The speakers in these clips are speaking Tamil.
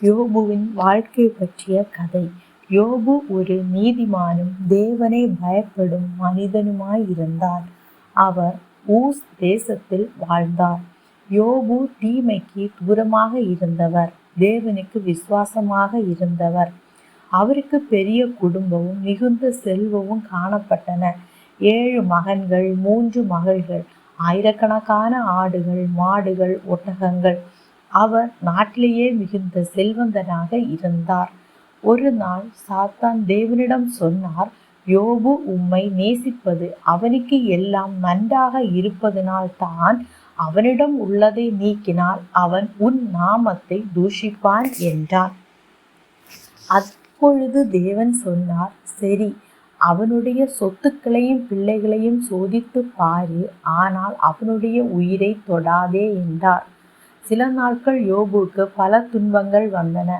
யோபுவின் வாழ்க்கை பற்றிய கதை. யோபு ஒரு நீதிமானும் தேவனை பயப்படும் மனிதனுமாயிருந்தார் அவர் ஊஸ் தேசத்தில் வாழ்ந்தார். யோபு தீமைக்கு தூரமாக இருந்தவர். தேவனுக்கு விசுவாசமாக இருந்தவர். அவருக்கு பெரிய குடும்பமும் மிகுந்த செல்வமும் காணப்பட்டன. ஏழு மகன்கள் மூன்று மகள்கள் ஆயிரக்கணக்கான ஆடுகள் மாடுகள் ஒட்டகங்கள் அவர் நாட்டிலேயே மிகுந்த செல்வந்தனாக இருந்தார். ஒரு நாள் சாத்தான் தேவனிடம் சொன்னார் யோபு உம்மை நேசிப்பது அவனுக்கு எல்லாம் நன்றாக இருப்பதனால் தான் அவனிடம் உள்ளதை நீக்கினால் அவன் உன் நாமத்தை தூஷிப்பான் என்றான் அப்பொழுது தேவன் சொன்னார் சரி அவனுடைய சொத்துக்களையும் பிள்ளைகளையும் சோதித்து பாரு ஆனால் அவனுடைய உயிரை தொடாதே என்றார். சில நாட்கள் யோபுக்கு பல துன்பங்கள் வந்தன.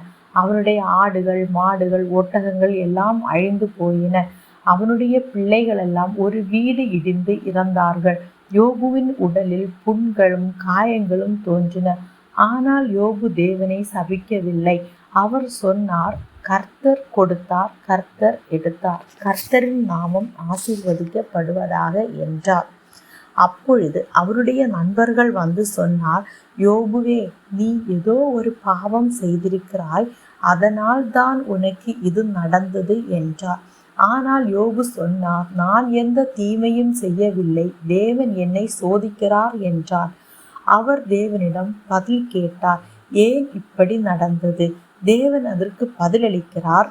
அவனுடைய ஆடுகள் மாடுகள் ஒட்டகங்கள் எல்லாம் அழிந்து போயின. அவனுடைய பிள்ளைகள் எல்லாம் ஒரு வீடு இடிந்து இறந்தார்கள். யோபுவின் உடலில் புண்களும் காயங்களும் தோன்றின. ஆனால் யோபு தேவனை சபிக்கவில்லை. அவர் சொன்னார் கர்த்தர் கொடுத்தார் கர்த்தர் எடுத்தார். கர்த்தரின் நாமம் ஆசீர்வதிக்கப்படுவதாக என்றார். அப்பொழுது அவருடைய நண்பர்கள் வந்து சொன்னார் யோபுவே நீ ஏதோ ஒரு பாவம் செய்திருக்கிறாய் அதனால் தான் உனக்கு இது நடந்தது என்றார். ஆனால் யோபு சொன்னார் நான் எந்த தீமையும் செய்யவில்லை தேவன் என்னை சோதிக்கிறார் என்றார். அவர் தேவனிடம் பதில் கேட்டார் ஏன் இப்படி நடந்தது? தேவன் அதற்கு பதிலளிக்கிறார்.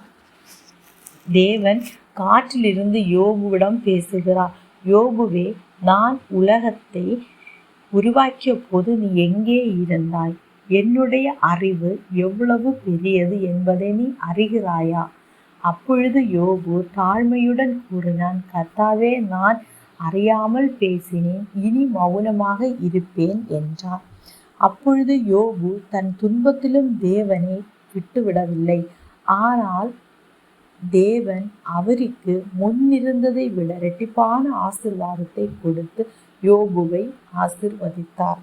தேவன் காற்றிலிருந்து யோபுவிடம் பேசுகிறார் யோபுவே நான் உலகத்தை உருவாக்கிய போது நீ எங்கே இருந்தாய்? என்னுடைய அறிவு எவ்வளவு பெரியது என்பதை நீ அறிகிறாயா? அப்பொழுது யோபு தாழ்மையுடன் கூறினான் கத்தாவே நான் அறியாமல் பேசினேன் இனி மௌனமாக இருப்பேன் என்றார். அப்பொழுது யோபு தன் துன்பத்திலும் தேவனை விட்டுவிடவில்லை. ஆனால் தேவன் அவருக்கு முன்னிருந்ததை விட இரட்டிப்பான ஆசிர்வாதத்தை கொடுத்து யோபுவை ஆசிர்வதித்தார்.